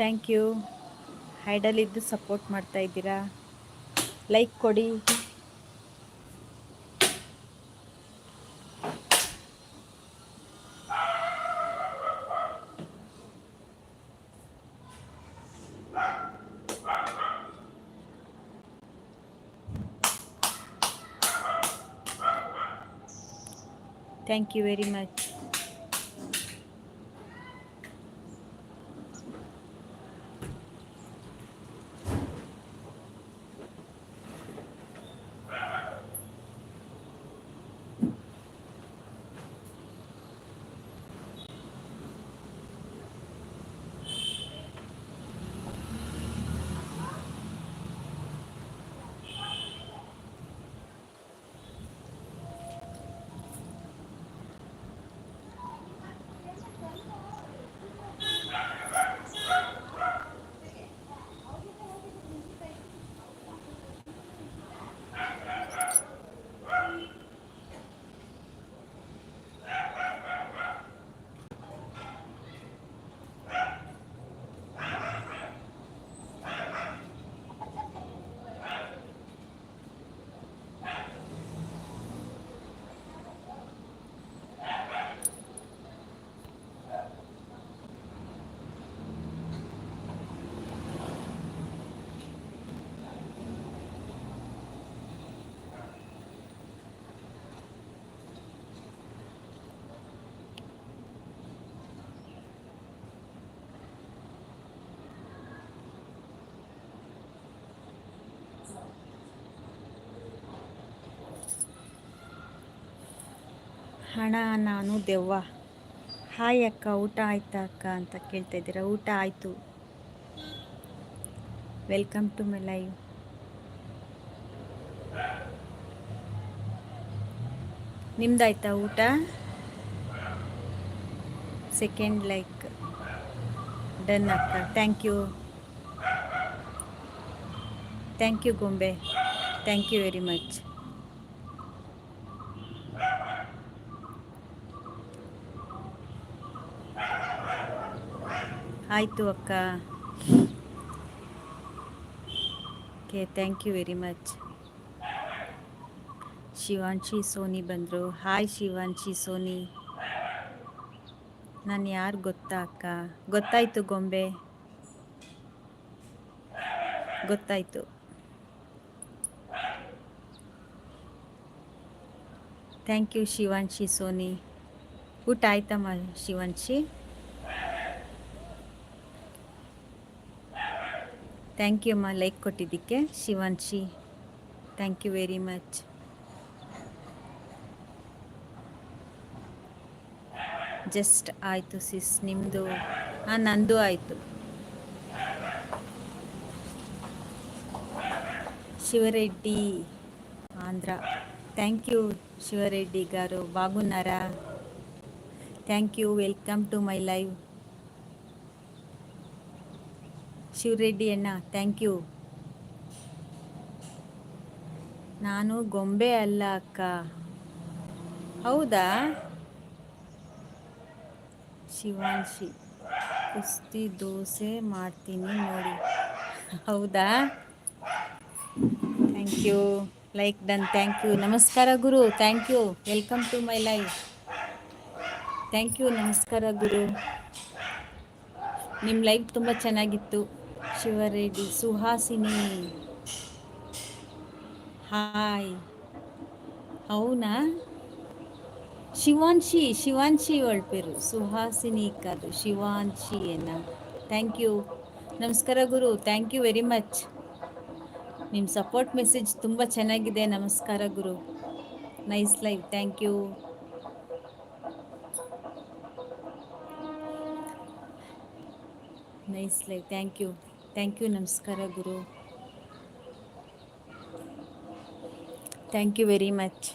Thank you. ಹೈಡಲಿದ್ದು support ಮಾಡ್ತಾ ಇದ್ದೀರಾ? Like ಕೊಡಿ. Thank you very much. ಹಣ ನಾನು ದೆವ್ವ. ಹಾಯ್ ಅಕ್ಕ, ಊಟ ಆಯ್ತಾ ಅಕ್ಕ ಅಂತ ಕೇಳ್ತಾ ಇದ್ದೀರಾ? ಊಟ ಆಯಿತು. ವೆಲ್ಕಮ್ ಟು ಮೈ ಲೈವ್ ನಿಮ್ದಾಯ್ತಾ ಊಟ? ಸೆಕೆಂಡ್ ಲೈಕ್ ಡನ್ ಅಕ್ಕ. ಥ್ಯಾಂಕ್ ಯು ಥ್ಯಾಂಕ್ ಯು ಗೊಂಬೆ. ಥ್ಯಾಂಕ್ ಯು ವೆರಿ ಮಚ್ ಆಯಿತು ಅಕ್ಕ. Okay thank you very much Shivanshi, Soni ಬಂದರು. ಹಾಯ್ ಶಿವಾಂಶಿ, ಸೋನಿ. ನಾನು ಯಾರು ಗೊತ್ತಾ ಅಕ್ಕ? ಗೊತ್ತಾಯಿತು ಗೊಂಬೆ. ಗೊತ್ತಾಯಿತು. Thank you Shivanshi, Soni. ಊಟ ಆಯ್ತಮ್ಮ ಶಿವಾಂಶಿ? ಥ್ಯಾಂಕ್ ಯು ಅಮ್ಮ ಲೈಕ್ ಕೊಟ್ಟಿದ್ದಕ್ಕೆ Shivanshi thank you very much just ಆಯಿತು ಸಿಸ್ ನಿಮ್ಮದು ಹಾಂ ನಂದು ಆಯಿತು ಶಿವರೆಡ್ಡಿ ಆಂಧ್ರ థ్యాంక్ యూ శివరెడ్డి గారు బాగున్నారా thank you welcome to my live Shivareddy ಅಣ್ಣ ಥ್ಯಾಂಕ್ ಯು ನಾನು ಗೊಂಬೆ ಅಲ್ಲ ಅಕ್ಕ. ಹೌದಾ? ಶಿವಾಂಶಿ, ಕುಸ್ತಿ ದೋಸೆ ಮಾಡ್ತೀನಿ ನೋಡಿ. ಹೌದಾ? Thank you like done thank you ನಮಸ್ಕಾರ ಗುರು thank you welcome to my life thank you ನಮಸ್ಕಾರ ಗುರು. ನಿಮ್ಮ ಲೈಫ್ ತುಂಬ ಚೆನ್ನಾಗಿತ್ತು. ಶಿವರೆಡ್ಡಿ ಸುಹಾಸಿನಿ ಹಾಯ್ అవునా ಶಿವಾಂಶಿ ಶಿವಾಂಶಿ ಅವಳ ಪೇರು ಸುಹಾಸಿನಿ ಕಾದು ಶಿವಾಂಶಿ ಏನ ಥ್ಯಾಂಕ್ ಯು ನಮಸ್ಕಾರ ಗುರು ಥ್ಯಾಂಕ್ ಯು ವೆರಿ ಮಚ್ ನಿಮ್ಮ ಸಪೋರ್ಟ್ ಮೆಸೇಜ್ ತುಂಬ ಚೆನ್ನಾಗಿದೆ ನಮಸ್ಕಾರ ಗುರು nice live thank you nice live thank you thank you ನಮಸ್ಕಾರ ಗುರು ಥ್ಯಾಂಕ್ ಯು ವೆರಿ ಮಚ್